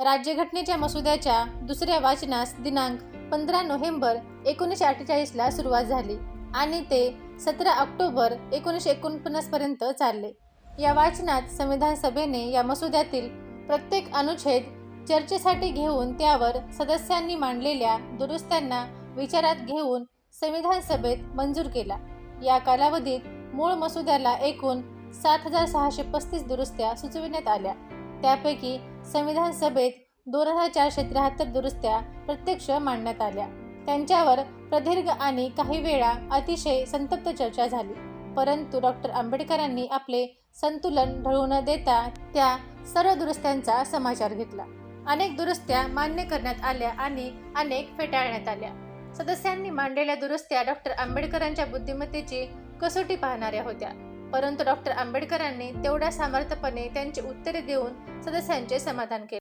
राज्यघटनेच्या मसुद्याच्या दुसऱ्या वाचनास दिनांक पंधरा नोव्हेंबर एकोणीसशे अठ्ठेचाळीसला सुरुवात झाली आणि ते सतरा ऑक्टोबर एकोणीसशे एकोणपन्नासपर्यंत चालले. या वाचनात संविधान सभेने या मसुद्यातील प्रत्येक अनुच्छेद चर्चेसाठी घेऊन त्यावर सदस्यांनी मांडलेल्या दुरुस्त्यांना विचारात घेऊन संविधान सभेत मंजूर केला. या कालावधीत मूळ मसुद्याला एकूण सात हजार सहाशे पस्तीस दुरुस्त्या सुचविण्यात आल्या. त्यापैकी संविधान सभेत दोन हजार चारशे त्र्याहत्तर दुरुस्त्या प्रत्यक्ष मांडण्यात आल्या. त्यांच्यावर प्रदीर्घ आणि काही वेळा अतिशय संतप्त चर्चा झाली. परंतु डॉक्टर आंबेडकरांनी आपले संतुलन ढळू न देता त्या सर्व दुरुस्त्यांचा समाचार घेतला. अनेक दुरुस्त्या मान्य करण्यात आल्या आणि अनेक फेटाळण्यात आल्या. सदस्यांनी मांडलेल्या दुरुस्त्या डॉक्टर आंबेडकरांच्या बुद्धिमत्तेची कसोटी पाहणाऱ्या होत्या. परंतु डॉक्टर आंबेडकरांनी तेवढ्या सामर्थ्यपणे त्यांची उत्तरे देऊन सदस्यांचे समाधान केले.